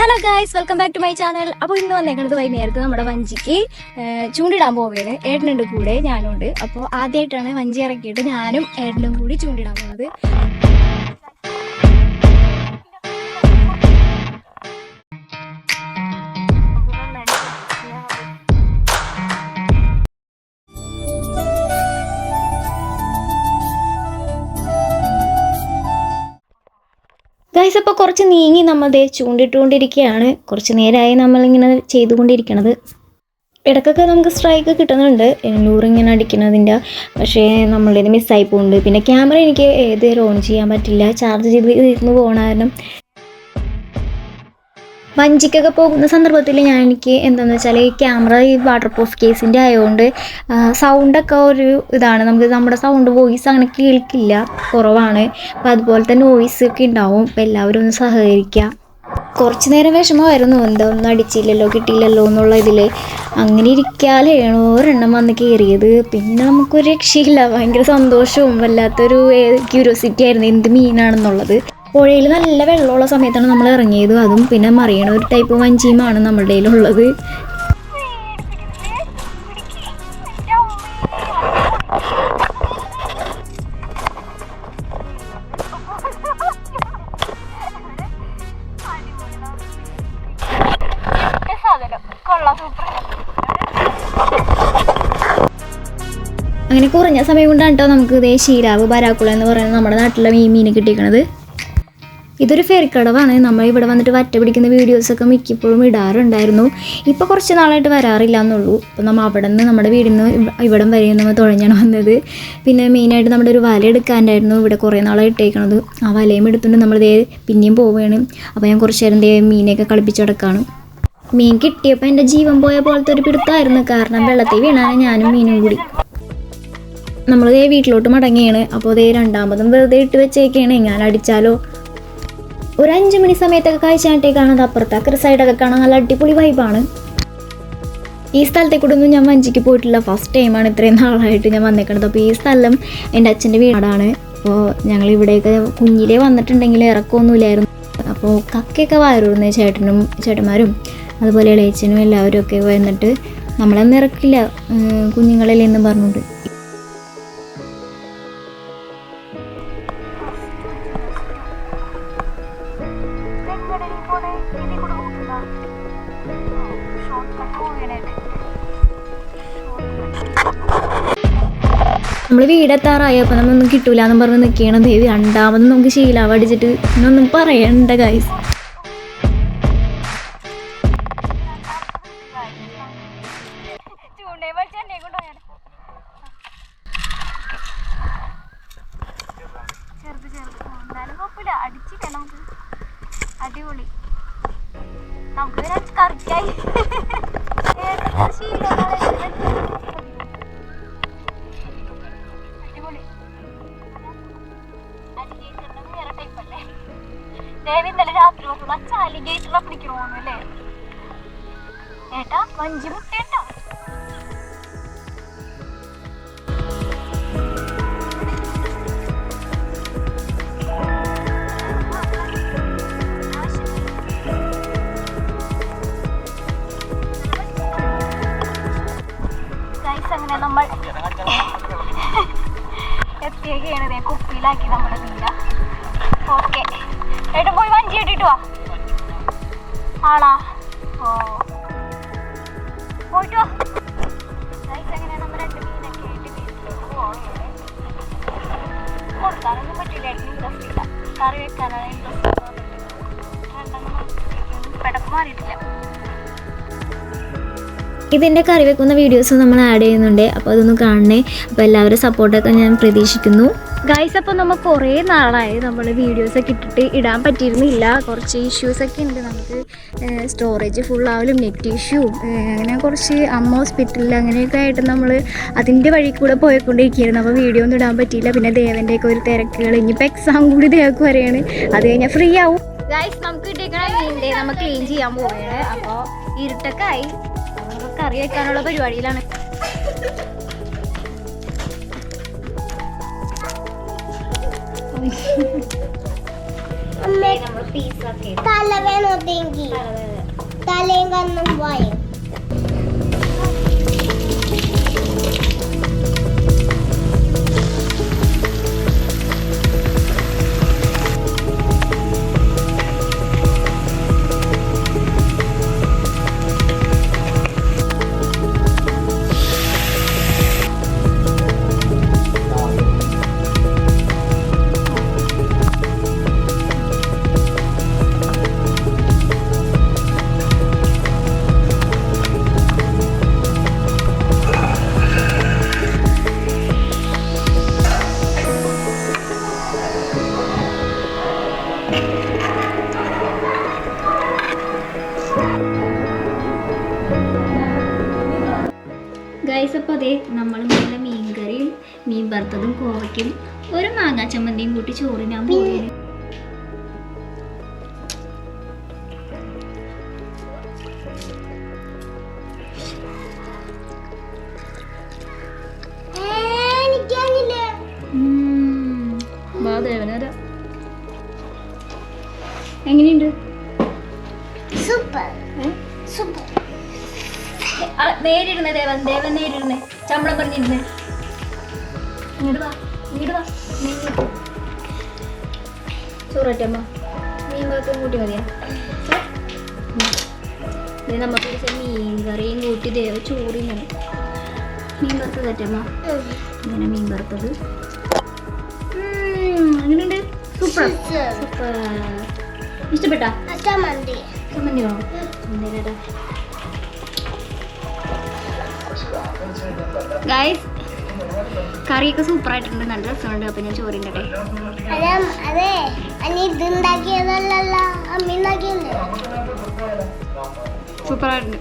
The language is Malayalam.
Hello guys welcome back to my channel അപ്പോൾ ഇന്ന് വന്നേക്കുന്നത് വൈകുന്നേരത്ത് നമ്മുടെ വഞ്ചിക്ക് ചൂണ്ടിടാൻ പോവുകയാണ്. ഏട്ടനുണ്ട് കൂടെ ഞാനുണ്ട്. അപ്പോൾ ആദ്യമായിട്ടാണ് വഞ്ചി ഇറക്കിയിട്ട് ഞാനും ഏട്ടനും കൂടി ചൂണ്ടിടാൻ പോകുന്നത് ഗൈസ് അപ്പോൾ കുറച്ച് നീങ്ങി നമ്മൾ ദേ ചൂണ്ടിട്ടുകൊണ്ടിരിക്കുകയാണ്. കുറച്ച് നേരമായി നമ്മളിങ്ങനെ ചെയ്തുകൊണ്ടിരിക്കണത്. ഇടയ്ക്കൊക്കെ നമുക്ക് സ്ട്രൈക്ക് കിട്ടുന്നുണ്ട്. എണ്ണൂറ് ഇങ്ങനെ അടിക്കുന്നതിന്റെ. പക്ഷേ നമ്മളിത് മിസ്സായി പോകുന്നുണ്ട്. പിന്നെ ക്യാമറ എനിക്ക് ഏത് ഓൺ ചെയ്യാൻ പറ്റില്ല. ചാർജ് ചെയ്ത് ഇരുന്ന് പോകണ കാരണം വഞ്ചിക്കൊക്കെ പോകുന്ന സന്ദർഭത്തിൽ ഞാൻ എനിക്ക് എന്താണെന്ന് വെച്ചാൽ ഈ ക്യാമറ ഈ വാട്ടർ പ്രൂഫ് കേസിന്റെ ആയതുകൊണ്ട് സൗണ്ടൊക്കെ ഒരു ഇതാണ്. നമുക്ക് നമ്മുടെ സൗണ്ട് വോയിസ് അങ്ങനെ കേൾക്കില്ല കുറവാണ്. അപ്പോൾ അതുപോലെ തന്നെ വോയിസ് ഒക്കെ ഉണ്ടാവും. അപ്പോൾ എല്ലാവരും ഒന്ന് സഹകരിക്കുക കുറച്ച് നേരം വിഷമമായിരുന്നു. എന്താ ഒന്നും അടിച്ചില്ലല്ലോ കിട്ടിയില്ലല്ലോ എന്നുള്ള ഇതിൽ അങ്ങനെ ഇരിക്കാലാണ് ഒരെണ്ണം വന്ന് കയറിയത്. പിന്നെ നമുക്കൊരു രക്ഷയില്ല. ഭയങ്കര സന്തോഷവും വല്ലാത്തൊരു ക്യൂരിയോസിറ്റി ആയിരുന്നു. എന്ത് മീനാണെന്നുള്ളത് പുഴയിൽ നല്ല വെള്ളമുള്ള സമയത്താണ് നമ്മൾ ഇറങ്ങിയത്. അതും പിന്നെ മറിയണ ഒരു ടൈപ്പ് വഞ്ചിയുമാണ് നമ്മുടെ കയ്യിലുള്ളത്. അങ്ങനെ കുറഞ്ഞ സമയം കൊണ്ടാണ് കേട്ടോ നമുക്ക് ഇതേ ശീലാവ് ബരാക്കുള എന്ന് പറയുന്നത് നമ്മുടെ നാട്ടിലെ ഈ മീൻ കിട്ടിയിരിക്കണത് ഇതൊരു ഫെറിക്കടവാണ് നമ്മൾ ഇവിടെ വന്നിട്ട് വറ്റ പിടിക്കുന്ന വീഡിയോസൊക്കെ മിക്കപ്പോഴും ഇടാറുണ്ടായിരുന്നു. ഇപ്പോൾ കുറച്ച് നാളായിട്ട് വരാറില്ല എന്നുള്ളൂ അപ്പോൾ നമ്മൾ അവിടെ നിന്ന് നമ്മുടെ വീടിൽ നിന്ന് ഇവ- ഇവിടം വരെ നമ്മൾ തുഴഞ്ഞാണ് വന്നത്. പിന്നെ മെയിനായിട്ട് നമ്മുടെ ഒരു വല എടുക്കാനായിരുന്നു ഇവിടെ കുറേ നാളായി ഇട്ടേക്കണത്. ആ വലയും എടുത്തുകൊണ്ട് നമ്മൾ ദേ പിന്നെയും പോവുകയാണ് അപ്പോൾ ഞാൻ കുറച്ച് നേരം ദേ മീനെയൊക്കെ കളിപ്പിച്ചടക്കാണ് മീൻ കിട്ടിയപ്പോൾ എന്റെ ജീവൻ പോയ പോലത്തെ ഒരു പിടുത്തമായിരുന്നു കാരണം വെള്ളത്തിൽ വീണാണ് ഞാനും മീനും കൂടി. നമ്മൾ ദേ വീട്ടിലോട്ട് മടങ്ങിയാണ്. അപ്പോൾ ദേ രണ്ടാമതും വെറുതെ ഇട്ട് വെച്ചേക്കാണ്. ഞാൻ അടിച്ചാലോ? ഒരു അഞ്ച് മണി സമയത്തൊക്കെ കാഴ്ചയായിട്ടേ കാണാതെ അപ്പുറത്ത്. അക്കര സൈഡൊക്കെ കാണാൻ നല്ല അടിപൊളി വൈബാണ് ഈ സ്ഥലത്തെ കൂടെ ഒന്നും ഞാൻ വഞ്ചിക്ക് പോയിട്ടില്ല. ഫസ്റ്റ് ടൈമാണ് ഇത്രയും നാളായിട്ട് ഞാൻ വന്നേക്കണത്. അപ്പോൾ ഈ സ്ഥലം എന്റെ അച്ഛന്റെ വീടാണ്. അപ്പോൾ ഞങ്ങൾ ഇവിടെയൊക്കെ കുഞ്ഞിലേ വന്നിട്ടുണ്ടെങ്കിൽ ഇറക്കമൊന്നുമില്ലായിരുന്നു. അപ്പോൾ കക്കയൊക്കെ വാരുന്നു ചേട്ടനും ചേട്ടന്മാരും അതുപോലെ ഇളയച്ചനും എല്ലാവരും ഒക്കെ വന്നിട്ട് നമ്മളൊന്നും ഇറക്കില്ല കുഞ്ഞുങ്ങളല്ലേ എന്നും പറഞ്ഞുകൊണ്ട് നമ്മൾ വീടെത്താറായി? അപ്പോൾ നമ്മൊന്നും കിട്ടൂല എന്ന് പറഞ്ഞ് നിൽക്കണം ദേവി രണ്ടാമത് നമുക്ക് ശീലാവടിച്ചിട്ട് ഇന്നൊന്നും പറയണ്ട ഗൈസ് അടിപൊളി. നമുക്ക് കറക്റ്റായി രാത്രി അച്ഛ അലിഗേറ്ററിനെ പിടിക്കണോന്നല്ലേ ഏട്ടാ വഞ്ചി മുട്ടേട്ടോ നമ്മൾ എത്തിയൊക്കെയാണ് കുപ്പിയിലാക്കി നമ്മുടെ മീന ഓക്കെ. ഏട്ടൻ പോയി വഞ്ചി ഇട്ടിട്ട് വാ. ആളാ ഓ. പോയിട്ട് വാ. അങ്ങനെ നമ്മൾ രണ്ട് മീനൊക്കെ ആയിട്ട് വീട്ടിലോട്ട് പോകണേ കൊടുക്കാനൊന്നും പറ്റില്ല എനിക്ക് ഇൻട്രസ്റ്റ് ഇല്ല. കറി വെക്കാനാണ് ഇൻട്രസ്റ്റ് രണ്ടെണ്ണം പെടപ്പ് മാറിയിട്ടില്ല. ഇതിന്റെ കറി വെക്കുന്ന വീഡിയോസ് നമ്മൾ ആഡ് ചെയ്യുന്നുണ്ട്. അപ്പോൾ അതൊന്ന് കാണണേ. അപ്പോൾ എല്ലാവരും സപ്പോർട്ടൊക്കെ ഞാൻ പ്രതീക്ഷിക്കുന്നു. ഗൈസ് അപ്പോൾ നമ്മൾ കുറേ നാളായി നമ്മൾ വീഡിയോസൊക്കെ ഇട്ടിട്ട് ഇടാൻ പറ്റിയിരുന്നില്ല. കുറച്ച് ഇഷ്യൂസൊക്കെ ഉണ്ട് നമുക്ക്. സ്റ്റോറേജ് ഫുള്ളാവലും നെറ്റ് ഇഷ്യൂ അങ്ങനെ കുറച്ച് അമ്മ ഹോസ്പിറ്റലിൽ അങ്ങനെയൊക്കെ ആയിട്ട് നമ്മൾ അതിന്റെ വഴി കൂടെ പോയിക്കൊണ്ടിരിക്കുകയായിരുന്നു. അപ്പോൾ വീഡിയോ ഒന്നും ഇടാൻ പറ്റിയില്ല. പിന്നെ ദേവന്റെയൊക്കെ ഒരു തിരക്കുകൾ. ഇനിയിപ്പോൾ എക്സാം കൂടി ദേവക്ക് വരെയാണ്. അത് കഴിഞ്ഞാൽ ഫ്രീ ആവും. ഗൈസ് നമുക്ക് ഇട്ടേക്കണേ മീനിന്റെ നമ്മൾ ക്ലീൻ ചെയ്യാൻ പോവുകയാണ്. അപ്പോൾ ഇരുട്ടൊക്കെ ആയി. കറി വെക്കാനുള്ള പരിപാടിയിലാണ്. നമ്മൾ പീസാക്കി തല വേണോട്ടെങ്കിൽ തലയും കണ്ണും വായും ഗൈസ് അപ്പോൾ അതേ നമ്മൾ നല്ല മീൻ കറിയും മീൻ വറുത്തതും കോവയ്ക്കും ഒരു മാങ്ങാ ചമ്മന്തിയും കൂട്ടി ചോറിനാൻ എനിക്കാണില്ലേ എങ്ങനെയുണ്ട്? സൂപ്പർ. സൂപ്പർ. ആ, നേരിടുന്നേ ദേവൻ ദേവൻ നേരിടുന്നേ ചമ്പളം പറഞ്ഞിരുന്നേ. ഇങ്ങോട്ട് വാ ഇങ്ങോട്ട് വാ. നീ ചോറട്ടമ്മ മീൻ വറുത്തും കൂട്ടി മതിയാ? നമുക്ക് കുറച്ച് മീൻ കറിയും കൂട്ടി ദേവ ചോറിങ്ങനെ മീൻ വറുത്തത് അറ്റമ്മ ഇങ്ങനെ മീൻ വറുത്തത്. എങ്ങനെയുണ്ട്? സൂപ്പർ. സൂപ്പർ. ഇഷ്ടപ്പെട്ടാ? ചമ്മന്തി. ചമ്മന്തി വേണോ ഗൈസ് കറിയൊക്കെ സൂപ്പർ ആയിട്ടുണ്ട് നല്ല രസമുണ്ട്. അപ്പൊ ഞാൻ ചോറിന്റെ അതെ. സൂപ്പർ ആയിട്ടുണ്ട്